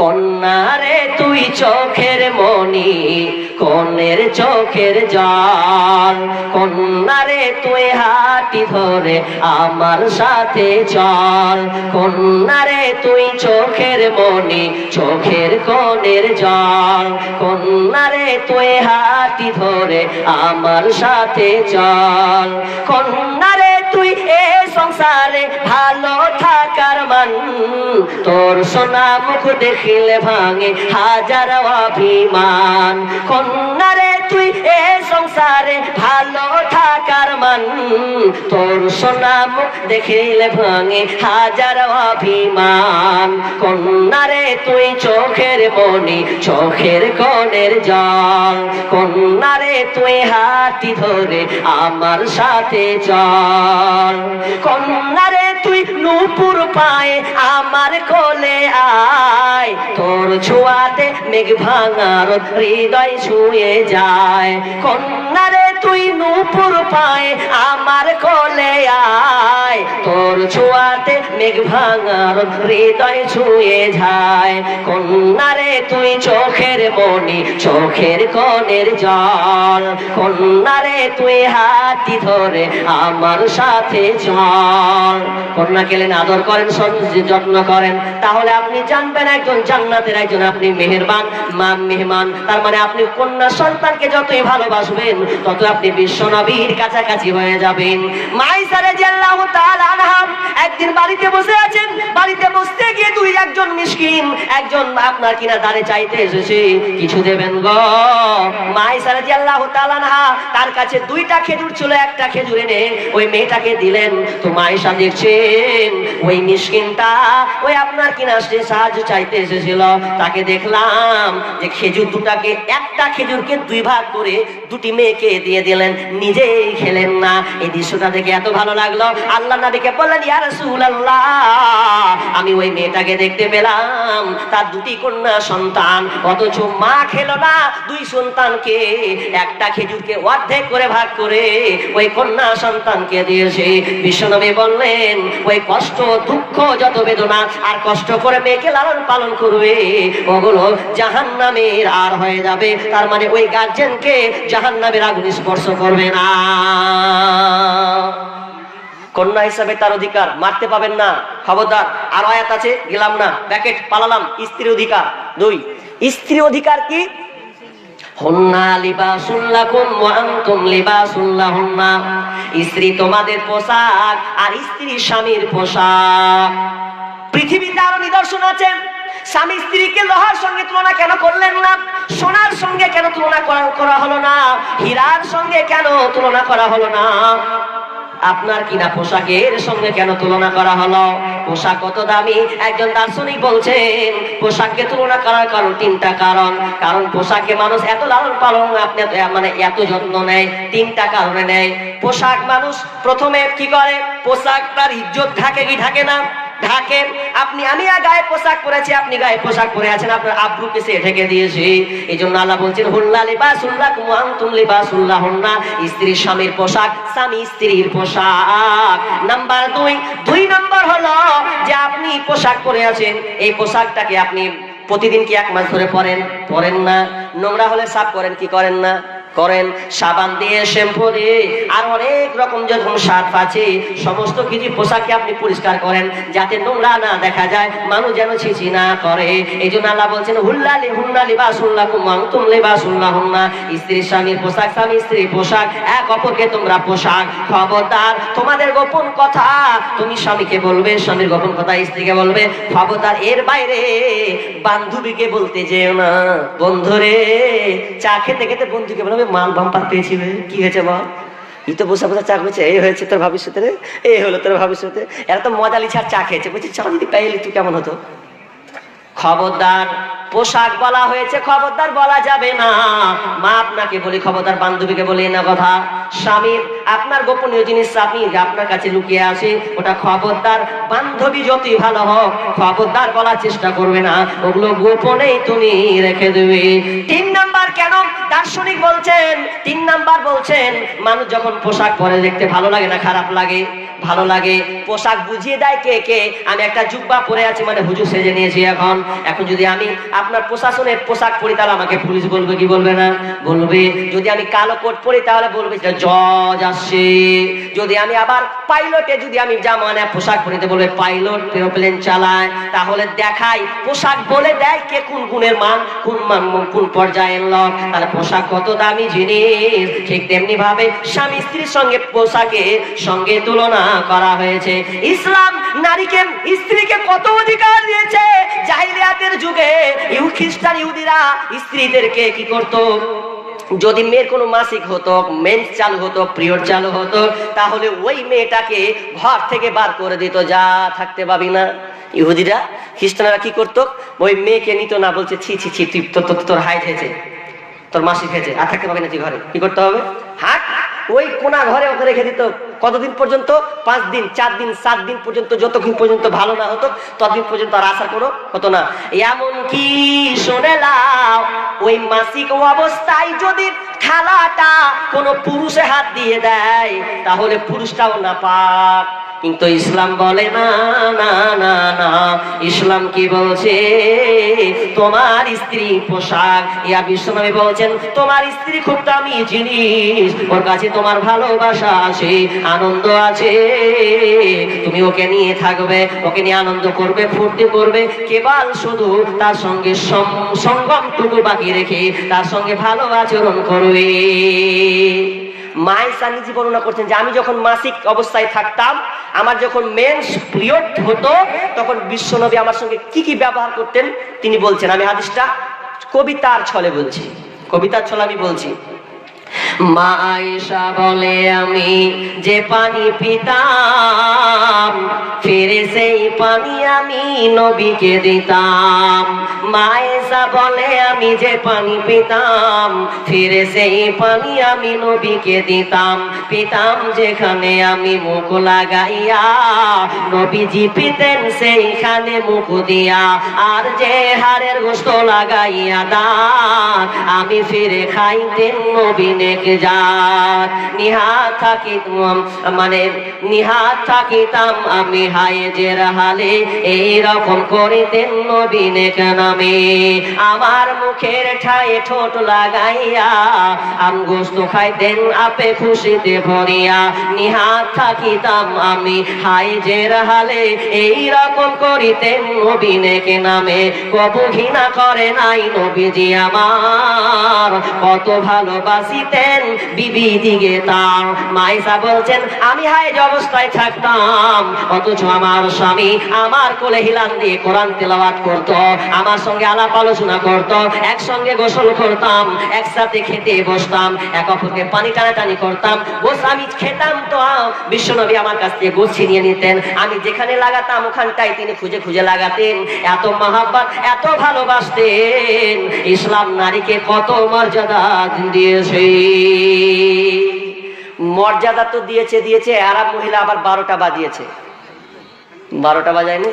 কন্যারে, তুই চোখের মনি কনের চোখের জল। কন্যারে, তুই হাতি ধরে আমার সাথে চল। কন্যারে, তুই চোখের মনি চোখের কনের জল। কন্যারে, তুই হাতি ধরে আমার সাথে চল। কন্যারে, তুই এ সংসারে ভালো থাকার মান তোর সোনা মুখ দেখিলে ভাঙে হাজার অভিমান। কন্যারে, তুই এ সংসারে ভালো থাকার মান। তোর সোনা মুখ দেখিলে ভাঙে হাজার অভিমান। কন্যারে, তুই চোখের মনি চোখের কনের জল। কন্যারে, তুই হাতি ধরে আমার সাথে চল। কন্যারে তুই নুপুর পায়ে আমার কোলে আয়। তোর ছোঁয়াতে মেঘ ভাঙার হৃদয় ছুঁয়ে যায়। কন্যারে তুই নুপুর পায়ে, আমার কোলে আয়। তোর ছোঁয়াতে মেঘ ভাঙার হৃদয় ছুঁয়ে যায়। কন্যারে তুই চোখের মনি চোখের কনের জল। কন্যারে তুই হাতি ধরে আমার সাথে চল। কন্যা কেলেন আদর করেন যত্ন করেন। তাহলে আপনি জানবেন একজন জান্নাতের একজন আপনি মেহেরবান, মা মেহমান। তার মানে আপনি কন্যা সন্তানকে যতই ভালোবাসবেন আপনার কিনা চাইতে এসেছে। কিছু দেবেন তার কাছে দুইটা খেজুর ছিল, একটা খেজুর এনে ওই মেয়েটাকে দিলেন। তো দেখছেন, ওই মিসকিনটা ওই আপনার কিনা সাহায্য চাইতে এসেছিল। তাকে দেখলাম যে খেজুর দুটাকে, একটা খেজুরকে দুই ভাগ করে দুটি মেয়েকে দিয়ে দিলেন, নিজেই খেলেন না। এই দৃশ্যটা দেখে এত ভালো লাগল। আল্লাহ নবীকে বললেন, ইয়া রাসূলুল্লাহ, আমি ওই মেয়েটাকে দেখতে পেলাম। তার দুটি কন্যা সন্তান। অথচ মা খেলো না, দুই সন্তানকে। একটা খেজুরকে অর্ধেক করে ভাগ করে ওই কন্যা সন্তানকে দিয়েছে। বিশ্বনবী বললেন, ওই কষ্ট, দুঃখ, যত বেদনা, আর কষ্ট করে মেয়েকে লালন পালন করবে, ওগুলো জাহান নামের আর হয়ে যাবে। তার মানে ওই গার্জেনকে জাহান নামের আগুন স্পর্শ করবে না। কন্যা হিসাবে তার অধিকার মারতে পাবেন না। খবরদার, আর আয়াত আছে, গেলাম না প্যাকেট পালালাম স্ত্রী অধিকার। দুই স্ত্রী অধিকার কি? স্ত্রী তোমাদের পোশাক আর স্ত্রী স্বামীর পোশাক। পৃথিবীতে আরও নিদর্শন আছে। স্বামী স্ত্রীকে লোহার সঙ্গে তুলনা কেন করলেন না? সোনার সঙ্গে কেন তুলনা করা- হলো না? হীরার সঙ্গে কেন তুলনা করা হলো না? আপনার কিনা পোশাকের সঙ্গে কেন তুলনা করা হলো? পোশাক কত দামি? একজন দার্শনিক বলছেন, পোশাককে তুলনা করার কারণ তিনটা কারণ। কারণ পোশাকে মানুষ এত লালন পালন আপনি মানে এত যত্ন নেয়, তিনটা কারণে নেয়। পোশাক মানুষ প্রথমে কি করে? পোশাক তার ইজ্জত থাকে কি থাকে না? ঢাকে আপনি আর গায়ে পোশাক পরেছি, আপনি গায়ে পোশাক পরে আছেন, আপনার আব্রুকে সে ঢেকে দিয়েছে। এই জন্য আল্লাহ বলছেন হুল্লা লিবাসুল্লাহ মুআন্তুম লিবাসুল্লাহ হুন্না। স্ত্রীর স্বামীর পোশাক, স্বামী স্ত্রীর পোশাক। নাম্বার দুই দুই নাম্বার হলো যে আপনি পোশাক পরে আছেন, এই পোশাকটাকে আপনি প্রতিদিন কি এক মাস ধরে পরেন? পরেন না। নোংরা হলে সাফ করেন, কি করেন না? করেন, সাবান দিয়ে, শ্যাম্পু দিয়ে, আর অনেক রকম যখন সার্ফ আছে সমস্ত কিছু পোশাককে আপনি পরিষ্কার করেন, যাতে নোংরা না দেখা যায়, মানুষ যেন ছিচি না করে। এই জন্য আল্লাহ বলছেন, হুল্লালি হুল্লালি বাসুল্লাহ কুমাং তুমলে বাসুল্লাহ হুন্না স্ত্রীর স্বামীর পোশাক, স্বামী স্ত্রীর পোশাক, এক অপরকে তোমরা পোশাক। খবরদার, তোমাদের গোপন কথা, তুমি স্বামীকে বলবে, স্বামীর গোপন কথা স্ত্রীকে বলবে। খবরদার, এর বাইরে বান্ধবীকে বলতে যেও না। বন্ধুরে, চা খেতে খেতে বন্ধুকে বলবে মাল বাম্পার পেয়েছি রে। কি হয়েছে বল ই তো বসে বসে চা খেয়েছে এই হয়েছে তোর ভবিষ্যতে এই হলো তোর ভবিষ্যতে এরা তো মজা আর চা খেয়েছে, বলছি চা যদি পাইলি তুই কেমন হতো খবরদার পোশাক বলা হয়েছে, খবরদার বলা যাবে না। মা আপনাকে বলি, খবরদার বান্ধবীকে বলি না কথা। স্বামীর আপনার গোপনীয় জিনিস আপনি আপনার কাছে লুকিয়ে আসে ওটা খবরদার বান্ধবী যতই ভালো হোক, খবরদার বলার চেষ্টা করবে না। ওগুলো গোপনেই তুমি রেখে দেবে। তিন নাম্বার কেন? দার্শনিক বলছেন, তিন নাম্বার বলছেন, মানুষ যখন পোশাক পরে দেখতে ভালো লাগে না, খারাপ লাগে, ভালো লাগে, পোশাক বুঝিয়ে দেয় কে কে? আমি একটা জুব্বা পরে আছি মানে হুজুর সেজে নিয়েছি এখন। এখন যদি আমি আপনার প্রশাসনের পোশাক পরি, তাহলে আমাকে পুলিশ বলবে, কি বলবে না? বলবে, যদি আমি কালো কোট পরি, তাহলে বলবে জজ আসছে। যদি আমি আবার পাইলটে, যদি আমি জামানা পোশাক পরিতে বলবে, পাইলট এরোপ্লেন চালায়, তাহলে দেখাই, পোশাক বলে দেয় কে কোন গুণের মান, কোন মান, কোন পর্যায়ের লোক। তাহলে পোশাক কত দামি জিনিস? ঠিক তেমনি ভাবে স্বামী স্ত্রীর সঙ্গে পোশাকের সঙ্গে তুলনা করা হয়েছে। ইসলাম নারীকে, স্ত্রীকে কত অধিকার দিয়েছে? জাহিলিয়াতের যুগে ইউ খ্রিস্টান ইহুদিরা স্ত্রীদেরকে কি করতো? যদি মেয়ের কোনো মাসিক হতো, মেন্স চালু হতো, পিরিয়ড চালু হতো, তাহলে ওই মেয়েটাকে ঘর থেকে বার করে দিত, যা থাকতে পাবি না। ইহুদিরা, খ্রিস্টানরা কি করতো? ওই মেয়েকে নিত না, বলছে, ছি ছি ছি, তুই তোর, তোর- তোর হাইট হয়েছে, তোর মাসিক হয়েছে, আর থাকতে পাবি না তুই ঘরে। কি করতে হবে? হাট। ওই কোনা ঘরে ওকে রেখে দিত। কতদিন পর্যন্ত? পাঁচ দিন, চার দিন, সাত দিন পর্যন্ত, যতক্ষণ পর্যন্ত ভালো না হতো, ততদিন পর্যন্ত আর আশা কোনো হতো না। এমন কি শোনে ওই মাসিক অবস্থায় যদি খেলাটা কোনো পুরুষে হাত দিয়ে দেয়, তাহলে পুরুষটাও না পাক কিন্তু ইসলাম বলে না না না না। ইসলাম কি বলছে? তোমার স্ত্রী পোশাক। ইয়া বিশ্বনবী বলছেন, তোমার স্ত্রী খুব দামি জিনিস। ওর কাছে তোমার ভালোবাসা আছে, আনন্দ আছে। তুমি ওকে নিয়ে থাকবে, ওকে নিয়ে আনন্দ করবে, ফুর্তি করবে। কেবল শুধু তার সঙ্গে সঙ্গমটুকু বাকি রেখে তার সঙ্গে ভালো আচরণ করবে। মায়ের সান্নিধি বর্ণনা করছেন যে আমি যখন মাসিক অবস্থায় থাকতাম, আমার যখন মেন্স পিরিয়ড হতো, তখন বিশ্বনবী আমার সঙ্গে কি কি ব্যবহার করতেন, তিনি বলছেন, আমি হাদিসটা কবিতার ছলে বলছি। কবিতার ছলে আমি বলছি। মা আয়েশা বলে, আমি যে পানি পিতাম, ফিরে সেই পানি আমি নবীকে দিতাম। মা আয়েশা বলে, আমি যে পানি পিতাম, ফিরে সেই পানি আমি নবীকে দিতাম। পিতাম যেখানে আমি মুখ লাগাইয়া, নবীজি পিতেন সেইখানে মুখ দিয়া। আর যে হারের গোস্ত লাগাইয়া দান, আমি ফিরে খাইতেন নবীনেকে যার নিহাত থাকিতাম মানে নিহাত থাকিতাম আমি হায়েজের হালে এই রকম করিতেন নবীনেক নামে। আমার মুখের ঠায়ে ঠোঁট লাগাইয়া আম গোস্ত খাইতেন আপে খুশিতে ভরিয়া। নিহাত থাকিতাম আমি হাইজের হালে এই রকম করিতেন নবীনেকে নামে। কবু ঘৃণা করে নাই নবীজি আমার, কত ভালোবাসিতেন বিবি দিগে তার। মাইসা বলছেন, আমি হাইজ অবস্থায় থাকতাম, অথচ আমার স্বামী আমার কোলে হিলান দিয়ে কোরআন তেলাওয়াত করত, আমার সঙ্গে আলাপ আলোচনা করত, একসঙ্গে গোসল করতাম, একসাথে খেতে বসতাম, এক অপরকে পানি টানাটানি করতাম। গোস আমি খেতাম তো বিশ্বনবী আমার কাছ থেকে গোস ছিনিয়ে নিতেন। আমি যেখানে লাগাতাম, ওখানটাই তিনি খুঁজে খুঁজে লাগাতেন। এত মহাব্বত, এত ভালোবাসতেন। ইসলাম নারীকে কত মর্যাদা দিয়েছে। মর্যাদা তো দিয়েছে দিয়েছে আরব মহিলা আবার বারোটা বাজিয়েছে। বারোটা বাজায়নি?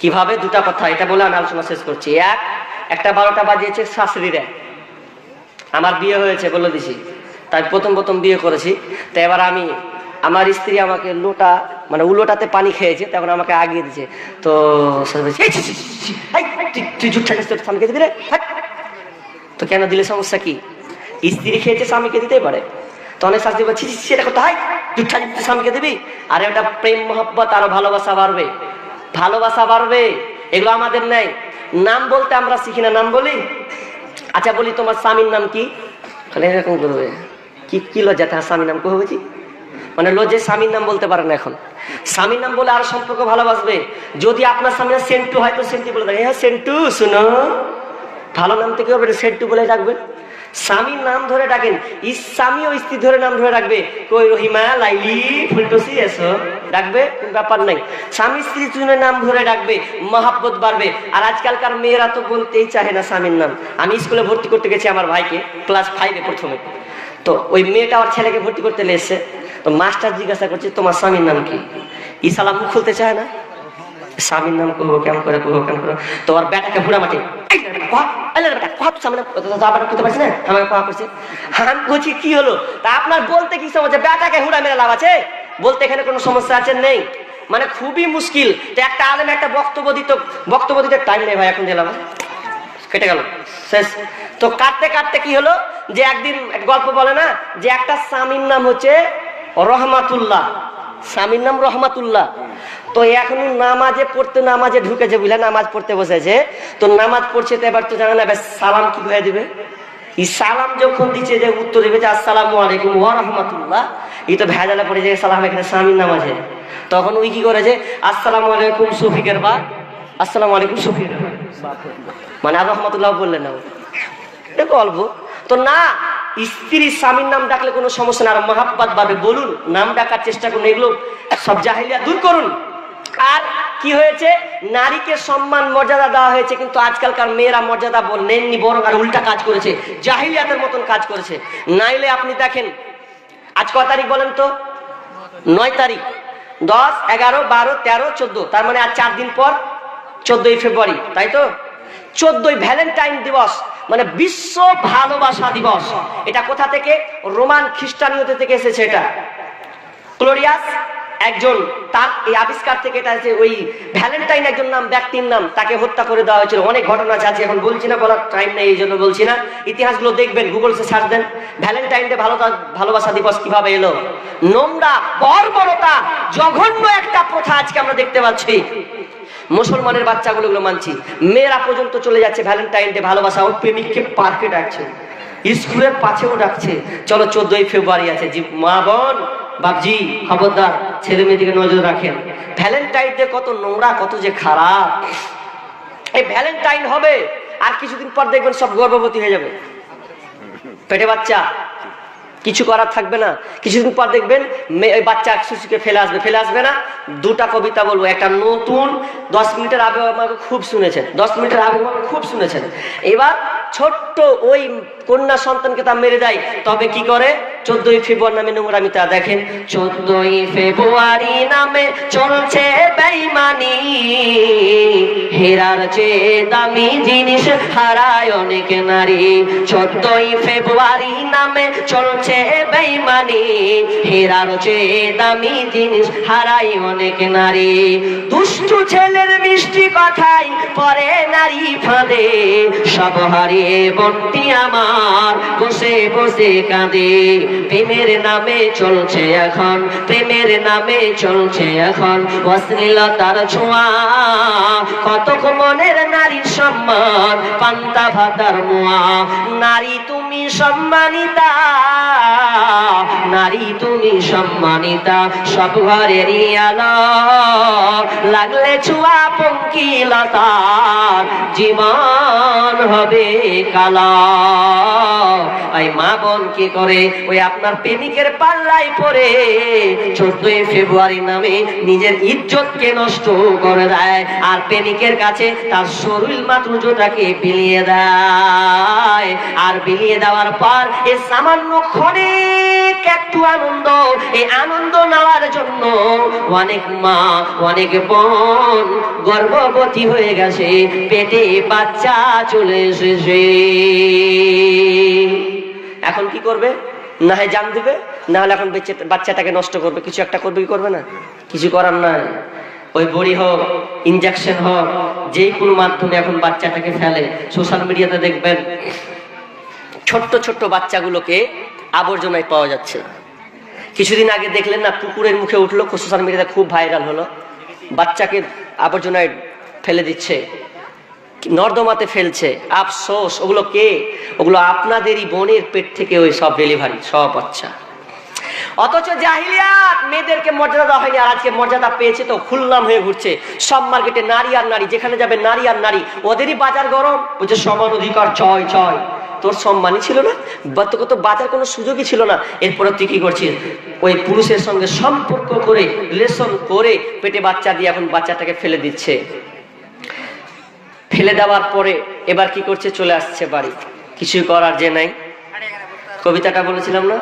কীভাবে? দুটা কথা এটা বলে আমি আলোচনা শেষ করছি। এক একটা বারোটা বাজিয়েছে শাশুড়িরা আমার বিয়ে হয়েছে বলে দিছি। তাই প্রথম প্রথম বিয়ে করেছি। তো এবার আমি আমার স্ত্রী আমাকে লোটা মানে উলোটাতে পানি খেয়েছে তখন আমাকে আগিয়ে দিয়েছে। তো সে বলছে, "এই, ছি, ছি, ছি, ছি, এই, তুই- তো কেন দিলে? সমস্যা কি? স্ত্রী খেয়েছে স্বামীকে দিতে পারে। তো অনেক শাস্তি বলছি সেটা কোথায় তুই স্বামীকে দিবি? আর একটা প্রেম, মহব্বত আরও ভালোবাসা বাড়বে। ভালোবাসা বাড়বে, এগুলো আমাদের নেই। নাম বলতে আমরা শিখি না, নাম বলি? আচ্ছা বলি, তোমার স্বামীর নাম কি? এরকম করবে। কি কি লজ্জা, তার স্বামীর নাম কবে বলছি মানে লজ্জে স্বামীর নাম বলতে পারে না এখন। স্বামীর নাম বলে আর সম্পর্ক ভালোবাসবে। যদি আপনার স্বামী সেন্টু হয়, তো সেন্টু বলে দেয়। হ্যাঁ সেন্টু, শুনো। ভালো নাম থেকে সেন্টু বলে ডাকবেন। স্বামীর নাম ধরে ডাকেন। স্বামী ও স্ত্রী ধরে নাম ধরে ডাকবে। কই রহিমা, লাইলি ফুলটসি এসো। ডাকবে? কোনো ব্যাপার নাই। স্বামী স্ত্রী দুজনের নাম ধরে ডাকবে, মহাব্বত বাড়বে। আর আজকালকার মেয়েরা তো বলতেই চাহে না স্বামীর নাম। আমি স্কুলে ভর্তি করতে গেছি আমার ভাইকে, ক্লাস ফাইভে প্রথমে। তো ওই মেয়েটা আমার ছেলেকে ভর্তি করতে এসছে। তো মাস্টার জিজ্ঞাসা করছে, তোমার স্বামীর নাম কি? ইসালাম খুলতে চায় না। স্বামীর নাম করব কেমন করে, করব কেমন করে? তোমার বেটাকে বুড়া মাটি আমাকে কি হলো? তা আপনার বলতে কি সমস্যা? বেটাকে হুড়া মেরে লাভ আছে? বলতে এখানে কোনো সমস্যা আছে? নেই। মানে খুবই মুশকিল। তো একটা আলেম একটা বক্তব্য দিত বক্তব্য দিতে টাইম নেই ভাই, এখন দিলাম। কেটে গেল। শেষ। তো কাটতে কাটতে কি হলো? যে একদিন এক গল্প বলে না, যে একটা স্বামীর নাম হচ্ছে রহমাতুল্লাহ। স্বামীর নাম রহমাতুল্লাহ। তো এখন নামাজে পড়তে, নামাজে ঢুকেছে বুঝলে, নামাজ পড়তে বসেছে। তো নামাজ পড়ছে তো এবার তো জানে না সালাম কি হয়ে দিবে? এই সালাম যখন দিচ্ছে যে উত্তর দিবে যে, আসসালামু আলাইকুম ওয়া রাহমাতুল্লাহ। এই তো ভেজালে পড়ে যে সালাম এখানে স্বামীর নাম আছে তখন ওই কি করেছে আসসালামু আলাইকুম শফিকের বা আসসালামু আলাইকুম শফিকের মানে আর রহমতুল্লাহ বললেন না। এটা গল্প তো না স্ত্রী স্বামীর নাম ডাকলে কোনো সমস্যা না। আর মহাব্বাত ভাবে বলুন, নাম ডাকার চেষ্টা করুন, এগুলো সব জাহিলিয়া দূর করুন। আর কি হয়েছে? নারীকে সম্মান, মর্যাদা দেওয়া হয়েছে, কিন্তু আজকালকার মেয়েরা মর্যাদা বল নেননি, বরং আর উল্টা কাজ করেছে, জাহিলিয়াতের মতন কাজ করেছে। নাইলে আপনি দেখেন, আজ ক তারিখ বলেন তো? নয় তারিখ। দশ, এগারো, বারো, তেরো, চোদ্দ। তার মানে আর চার দিন পর চোদ্দই ফেব্রুয়ারি, তাই তো? চোদ্দই ভ্যালেন্টাইন দিবস মানে বিশ্ব ভালোবাসা দিবস। এটা কোথা থেকে? রোমান খ্রিস্টানীয়তে থেকে এসেছে এটা। ক্লোরিয়াস একজন, তার এই আবিষ্কার থেকে এটা আছে ওই ভ্যালেন্টাইন একজন নাম, ব্যক্তির নাম, তাকে হত্যা করে দেওয়া হয়েছিল। অনেক ঘটনা আছে এখন বলছি না, বলার টাইম নেই, এই জন্য বলছি না। ইতিহাসগুলো দেখবেন গুগলসে সার্চ দেন। ভ্যালেন্টাইন ডে ভালো ভালোবাসা দিবস কীভাবে এলো? নোংরা, বর্বরতা, জঘন্য একটা প্রথা আজকে আমরা দেখতে পাচ্ছি। মুসলমানের বাচ্চাগুলো গুলো মানছি। মেয়েরা পর্যন্ত চলে যাচ্ছে ভ্যালেন্টাইন ডে ভালোবাসা। ওর প্রেমিককে পার্কে ডাকছে। স্কুলের পাশেও ডাকছে। চলো, চোদ্দই ফেব্রুয়ারি আছে। মা বোন বাপজি, খবরদার, ছেলে মেয়েদিকে নজর রাখেন। ভ্যালেন্টাইন ডে কত নোংরা, কত যে খারাপ। এই ভ্যালেন্টাইন হবে, আর কিছুদিন পর দেখবেন সব গর্ভবতী হয়ে যাবে। পেটে বাচ্চা। কিছু করার থাকবে না। কিছুদিন পর দেখবেন বাচ্চা শিশুকে ফেলে আসবে। ফেলে আসবে না, দুটা কবিতা বলব। একটা নতুন, দশ মিনিটের আগে আমাকে খুব শুনেছেন। দশ মিনিটের আগে খুব শুনেছেন। এবার ছোট্ট ওই কন্যা সন্তানকে তা মেরে দেয়। তবে কি করে? চোদ্দই ফেব্রুয়ারি নামে নোংরামিতা দেখেন। চোদ্দই ফেব্রুয়ারি নামে চলছে বেইমানি। হেরার চেয়ে দামি জিনিস হারায় অনেক নারী। চোদ্দই ফেব্রুয়ারি নামে চলছে বেইমানি। হেরার চেয়ে দামি জিনিস হারাই অনেক নারী। দুষ্টু ছেলের মিষ্টি কথাই পরে নারী ফাঁদে। সব হারিয়ে বন্টি আমার, বসে বসে কাঁদে। প্রেমের নামে চলছে এখন, প্রেমের নামে চলছে এখন। অশ্লীলতার ছোঁয়া, কতক মনের নারীর সম্মান, পান্তা ভাতার মোয়া। নারী তুমি সম্মানিতা নারী তুমি সম্মানিতা, সব ঘরেরই লাগলে ছুয়া পঙ্কিলতার জীবন হবে কালা। ওই মা বোন, কি করে? ওই আপনার প্রেমিকের পাল্লাই পরে চোদ্দই ফেব্রুয়ারি নামে নিজের ইজ্জতকে নষ্ট করে দেয়। আর প্রেমিকের কাছে তার শরীর মাত্রটাকে বিলিয়ে দেয়। আর বিলিয়ে দেওয়ার পর এই সামান্য ক্ষণিক একটু আনন্দ, এই আনন্দ নেওয়ার জন্য অনেক মা, অনেক বোন গর্ভবতী হয়ে গেছে, পেটে বাচ্চা চলে এসেছে। এখন কি করবে? না হয় জান দিবে, না হলে এখন বেচে- বাচ্চাটাকে নষ্ট করবে, কিছু একটা করবে কি করবে না? কিছু করার নাই। ওই বড়ি হোক ইনজেকশন হোক, যেই কোনো মাধ্যমে এখন বাচ্চাটাকে ফেলে সোশ্যাল মিডিয়াতে দেখবেন, ছোট্ট ছোট্ট বাচ্চাগুলোকে আবর্জনায় পাওয়া যাচ্ছে। কিছুদিন আগে দেখলেন না, পুকুরের মুখে উঠল সোশ্যাল মিডিয়াতে খুব ভাইরাল হলো। বাচ্চাকে আবর্জনায় ফেলে দিচ্ছে, নর্দমাতে ফেলছে। আফসোস, ওগুলো কে? ওগুলো আপনাদেরই বোনের পেট থেকে ওই সব ডেলিভারি সব বাচ্চা। অথচ জাহিলিয়াত, মেয়েদেরকে মর্যাদা দেওয়া হয়নি, আর আজকে মর্যাদা পেয়েছে তো খুললাম হয়ে ঘুরছে। সব মার্কেটে নারী আর নারী, যেখানে যাবে নারী আর নারী, ওদেরই বাজার গরম। বলছে, সমান অধিকার ছয় ছয় তোর সম্মানই ছিল না, বা তোকে তো বাঁচার কোনো সুযোগই ছিল না। এরপরে তুই কি করছিস? ওই পুরুষের সঙ্গে সম্পর্ক করে রিলেশন করে পেটে বাচ্চা দিয়ে এখন বাচ্চাটাকে ফেলে দিচ্ছে। ফেলে দেওয়ার পরে এবার কি করছে? চলে আসছে বাড়ি। কিছুই করার যে নাই। কবিতাটা বলেছিলাম না?